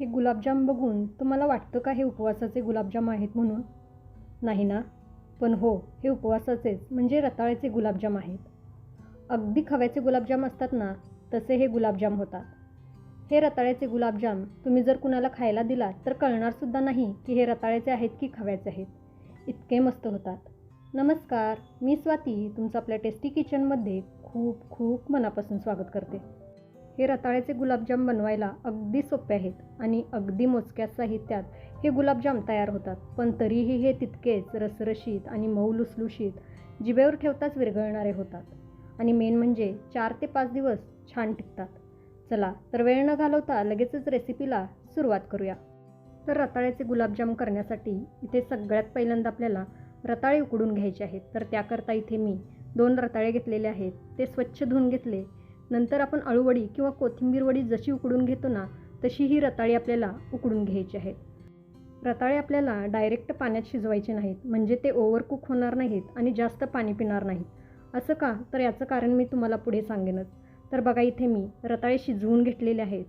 हे गुलाबजाम बघून तुम्हाला वाटतं का हे उपवासाचे गुलाबजाम आहेत म्हणून? नाही ना? पण हो हे उपवासाचेच म्हणजे रताळ्याचे गुलाबजाम आहेत. अगदी खव्याचे गुलाबजाम असतात ना तसे हे गुलाबजाम होतात. हे रताळ्याचे गुलाबजाम तुम्ही जर कुणाला खायला दिलात तर कळणारसुद्धा नाही की हे रताळ्याचे आहेत की खव्याचे आहेत. इतके मस्त होतात. नमस्कार मी स्वाती तुमचं आपल्या टेस्टी किचनमध्ये खूप खूप मनापासून स्वागत करते. हे रताळ्याचे गुलाबजाम बनवायला अगदी सोपे आहेत आणि अगदी मोजक्या साहित्यात हे गुलाबजाम तयार होतात. पण तरीही हे तितकेच रसरशीत आणि मऊ लुसलुशीत जिभेवर ठेवताच विरघळणारे होतात आणि मेन म्हणजे चार ते पाच दिवस छान टिकतात. चला तर वेळ न घालवता लगेचच रेसिपीला सुरुवात करूया. तर रताळ्याचे गुलाबजाम करण्यासाठी इथे सगळ्यात पहिल्यांदा आपल्याला रताळे उकडून घ्यायचे आहेत. तर त्याकरता इथे मी दोन रताळे घेतलेले आहेत. ते स्वच्छ धुवून घेतले. नंतर आपण अळूवडी किंवा कोथिंबीरवडी जशी उकडून घेतो ना तशी ही रताळी आपल्याला उकडून घ्यायची आहेत. रताळे आपल्याला डायरेक्ट पाण्यात शिजवायचे नाहीत म्हणजे ते ओव्हरकुक होणार नाहीत आणि जास्त पाणी पिणार नाहीत. असं का? तर याचं कारण मी तुम्हाला पुढे सांगेनच. तर बघा इथे मी रताळे शिजवून घेतलेले आहेत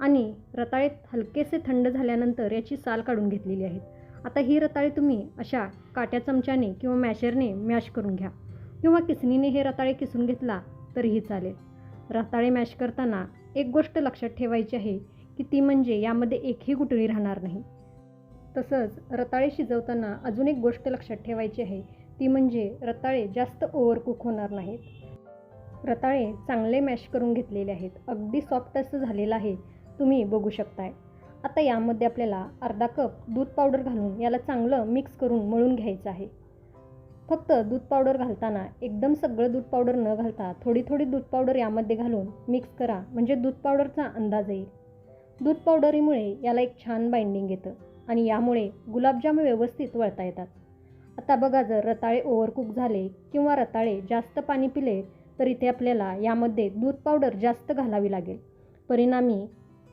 आणि रताळे हलकेसे थंड झाल्यानंतर याची साल काढून घेतलेली आहेत. आता ही रताळे तुम्ही अशा काट्या चमच्याने किंवा मॅशरने मॅश करून घ्या. किंवा किसणीने हे रताळे किसून घेतला तरीही चालेल. रताळे मॅश करताना एक गोष्ट लक्षात ठेवायची आहे की ती म्हणजे यामध्ये एकही गुटळी राहणार नाही. तसंच रताळे शिजवताना अजून एक गोष्ट लक्षात ठेवायची आहे ती म्हणजे रताळे जास्त ओव्हरकुक होणार नाहीत. रताळे चांगले मॅश करून घेतलेले आहेत अगदी सॉफ्ट असं झालेलं आहे तुम्ही बघू शकताय. आता यामध्ये आपल्याला अर्धा कप दूध पावडर घालून याला चांगलं मिक्स करून मळून घ्यायचं आहे. फक्त दूध पावडर घालताना एकदम सगळं दूध पावडर न घालता थोडी थोडी दूध पावडर यामध्ये घालून मिक्स करा. म्हणजे दूध पावडरचा अंदाज येईल दूध पावडरीमुळे याला एक छान बाइंडिंग येतं आणि यामुळे गुलाबजाम व्यवस्थित वळता येतात. आता बघा जर रताळे ओव्हरकुक झाले किंवा रताळे जास्त पाणी पिले तर इथे आपल्याला यामध्ये दूध पावडर जास्त घालावी लागेल. परिणामी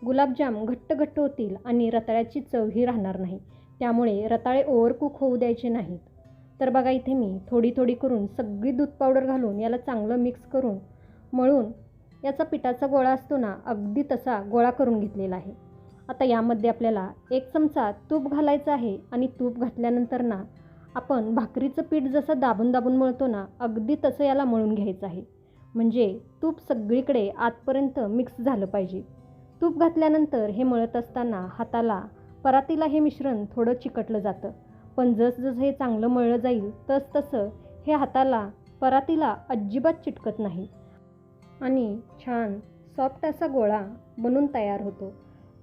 गुलाबजाम घट्ट घट्ट होतील आणि रताळ्याची चवही राहणार नाही. त्यामुळे रताळे ओव्हरकुक होऊ द्यायचे नाहीत. तर बघा इथे मी थोडी थोडी करून सगळी दूध पावडर घालून याला चांगलं मिक्स करून मळून याचा पिठाचा गोळा असतो ना अगदी तसा गोळा करून घेतलेला आहे. आता यामध्ये आपल्याला एक चमचा तूप घालायचं आहे आणि तूप घातल्यानंतर ना आपण भाकरीचं पीठ जसं दाबून दाबून मळतो ना अगदी तसं याला मळून घ्यायचं आहे. म्हणजे तूप सगळीकडे आतपर्यंत मिक्स झालं पाहिजे. तूप घातल्यानंतर हे मळत असताना हाताला परातीला हे मिश्रण थोडं चिकटलं जातं. पण जसजसं हे चांगलं मळलं जाईल तसतसं हे हाताला परातीला अजिबात चिटकत नाही. आणि छान सॉफ्ट असा गोळा बनून तयार होतो.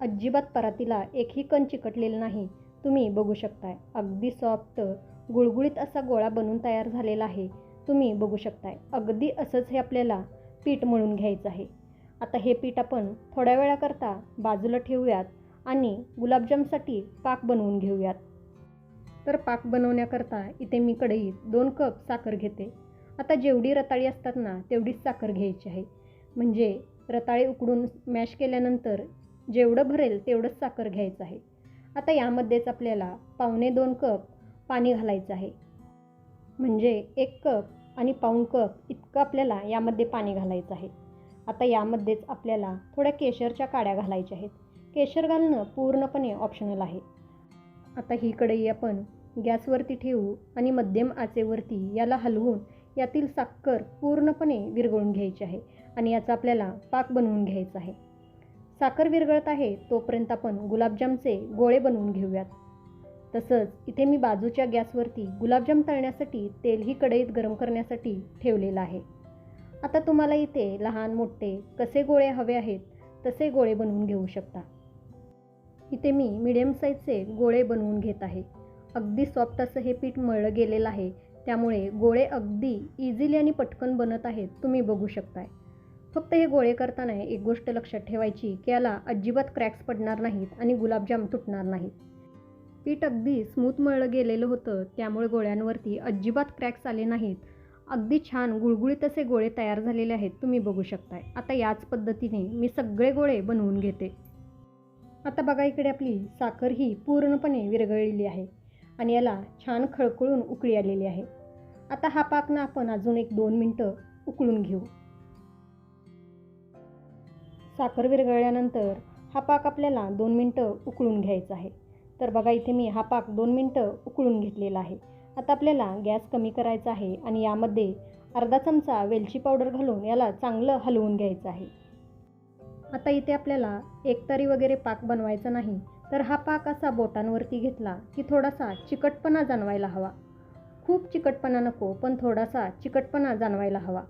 अजिबात परातीला एकही कण चिकटलेलं नाही. तुम्ही बघू शकताय अगदी सॉफ्ट गुळगुळीत असा गोळा बनून तयार झालेला आहे. तुम्ही बघू शकताय अगदी असंच हे आपल्याला पीठ मळून घ्यायचं आहे. आता हे पीठ आपण थोड्या वेळाकरता बाजूला ठेवूयात आणि गुलाबजामसाठी पाक बनवून घेऊयात. तर पाक बनवण्याकरता इथे मी कढईत दोन कप साखर घेते. आता जेवढी रताळी असतात ना तेवढीच साखर घ्यायची आहे. म्हणजे रताळे उकडून मॅश केल्यानंतर जेवढं भरेल तेवढंच साखर घ्यायचं आहे. आता यामध्येच आपल्याला पावणे दोन कप पाणी घालायचं आहे. म्हणजे एक कप आणि पाऊण कप इतकं आपल्याला यामध्ये पाणी घालायचं आहे. आता यामध्येच आपल्याला थोड्या केशरच्या काड्या घालायच्या आहेत. केशर घालणं पूर्णपणे ऑप्शनल आहे. आता ही कढई आपण. गॅसवरती ठेवू आणि मध्यम आचेवरती याला हलवून यातील साखर पूर्णपणे विरघळून घ्यायची आहे आणि याचा आपल्याला पाक बनवून घ्यायचा आहे. साखर विरघळत आहे तोपर्यंत आपण गुलाबजामचे गोळे बनवून घेऊयात. तसंच इथे मी बाजूच्या गॅसवरती गुलाबजाम तळण्यासाठी तेलही कढईत गरम करण्यासाठी ठेवलेलं आहे. आता तुम्हाला इथे लहान मोठे कसे गोळे हवे आहेत तसे गोळे बनवून घेऊ शकता. इथे मी मिडियम साईजचे गोळे बनवून घेत आहे. अगदी सॉफ्ट असं हे पीठ मळलं गेलेलं आहे. त्यामुळे गोळे अगदी इझिली आणि पटकन बनत आहेत तुम्ही बघू शकताय. फक्त हे गोळे करताना एक गोष्ट लक्षात ठेवायची की याला अजिबात क्रॅक्स पडणार नाहीत आणि गुलाबजाम तुटणार नाहीत. पीठ अगदी स्मूथ मळलं गेलेलं होतं त्यामुळे गोळ्यांवरती अजिबात क्रॅक्स आले नाहीत. अगदी छान गुळगुळीत असे गोळे तयार झालेले आहेत तुम्ही बघू शकताय. आता याच पद्धतीने मी सगळे गोळे बनवून घेते. आता बघा इकडे आपली साखर ही पूर्णपणे विरघळलेली आहे आणि याला छान खळखळून उकळी आलेली आहे. आता हा पाक ना आपण अजून एक दोन मिनटं उकळून घेऊ. साखर विरघळल्यानंतर हा पाक आपल्याला दोन मिनटं उकळून घ्यायचा आहे. तर बघा इथे मी हा पाक दोन मिनटं उकळून घेतलेला आहे. आता आपल्याला गॅस कमी करायचा आहे आणि यामध्ये अर्धा चमचा वेलची पावडर घालून याला चांगलं हलवून घ्यायचं आहे. आता इथे आपल्याला एकतारी वगैरे पाक बनवायचा नाही तर हा पाक असा बोटांवरती घेतला की थोडासा चिकटपणा जाणवायला हवा. खूप चिकटपणा नको पण थोडासा चिकटपणा जाणवायला हवा.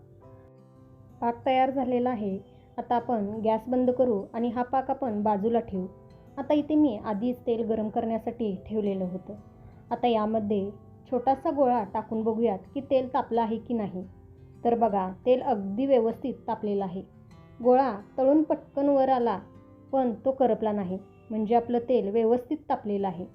पाक तयार झालेला आहे. आता आपण गॅस बंद करू आणि हा पाक आपण बाजूला ठेवू. आता इथे मी आधीच तेल गरम करण्यासाठी ठेवलेलं होतं. आता यामध्ये छोटासा गोळा टाकून बघूयात की तेल तापलं आहे की नाही. तर बघा तेल अगदी व्यवस्थित तापलेलं आहे. गोळा तळून पटकन वर आला पण तो करपला नाही. म्हणजे आपलं तेल व्यवस्थित तापलेलं आहे.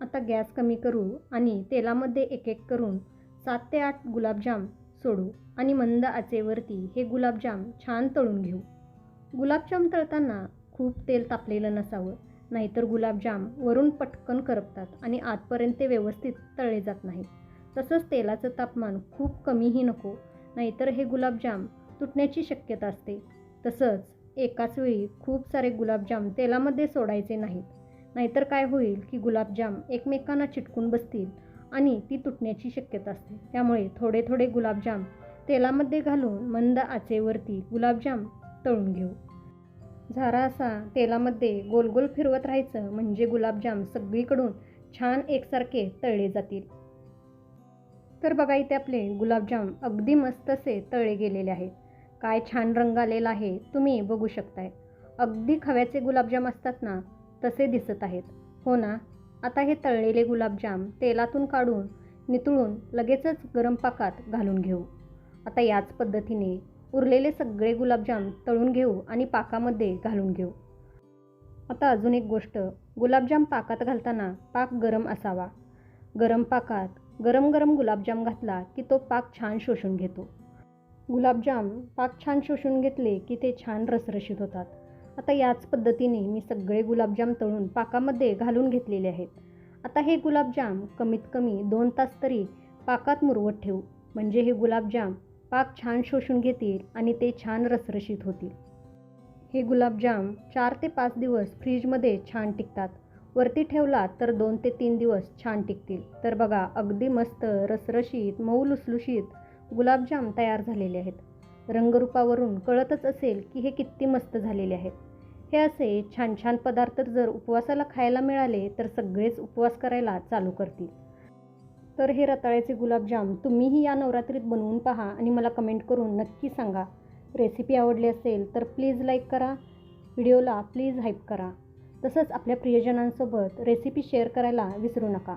आता गॅस कमी करू आणि तेलामध्ये एक एक करून सात ते आठ गुलाबजाम सोडू आणि मंद आचेवरती हे गुलाबजाम छान तळून घेऊ. गुलाबजाम तळताना खूप तेल तापलेलं नसावं नाहीतर गुलाबजाम वरून पटकन करपतात आणि आतपर्यंत ते व्यवस्थित तळले जात नाही तसंच तेलाचं तापमान खूप कमीही नको नाहीतर हे गुलाबजाम तुटण्याची शक्यता असते. तसंच एकाच वेळी खूप सारे गुलाबजाम तेलामध्ये सोडायचे नाहीत. नाहीतर काय होईल की गुलाबजाम एकमेकांना चिटकून बसतील आणि ती तुटण्याची शक्यता असते. त्यामुळे थोडे थोडे गुलाबजाम तेलामध्ये घालून मंद आचेवरती गुलाबजाम तळून घेऊ. झारा असा तेलामध्ये गोल गोल फिरवत राहायचं म्हणजे गुलाबजाम सगळीकडून छान एकसारखे तळले जातील. तर बघा इथे आपले गुलाबजाम अगदी मस्त असे तळले गेलेले आहेत. काय छान रंग आलेला आहे तुम्ही बघू शकताय. अगदी खव्याचे गुलाबजाम असतात ना तसे दिसत आहेत. हो ना? आता हे तळलेले गुलाबजाम तेलातून काढून नितळून लगेचच गरम पाकात घालून घेऊ. आता याच पद्धतीने उरलेले सगळे गुलाबजाम तळून घेऊ आणि पाकामध्ये घालून घेऊ. आता अजून एक गोष्ट गुलाबजाम पाकात घालताना पाक गरम असावा. गरम पाकात गरम गरम गुलाबजाम घातला की तो पाक छान शोषून घेतो. गुलाबजाम पाक छान शोषून घेतले की ते छान रसरशीत होतात. आता याच पद्धतीने मी सगळे गुलाबजाम तळून पाकामध्ये घालून घेतलेले आहेत. आता हे गुलाबजाम कमीत कमी दोन तास तरी पाकात मुरवत ठेवू. म्हणजे हे गुलाबजाम पाक छान शोषून घेतील आणि ते छान रसरशीत होतील. हे गुलाबजाम चार ते पाच दिवस फ्रीजमध्ये छान टिकतात. वरती ठेवला तर दोन ते तीन दिवस छान टिकतील. तर बघा अगदी मस्त रसरशीत मऊ लुसलुशीत गुलाबजाम तयार झालेले आहेत. रंगरूपावरून कळतच असेल की हे किती मस्त झालेले आहेत. हे असे छान छान पदार्थ जर उपवासाला खायला मिळाले तर सगळेच उपवास करायला चालू करतील. तर हे रताळ्याचे गुलाबजाम तुम्हीही या नवरात्रीत बनवून पहा आणि मला कमेंट करून नक्की सांगा. रेसिपी आवडली असेल तर प्लीज लाईक करा. व्हिडिओला प्लीज हाईप करा. तसंच आपल्या प्रियजनांसोबत रेसिपी शेअर करायला विसरू नका.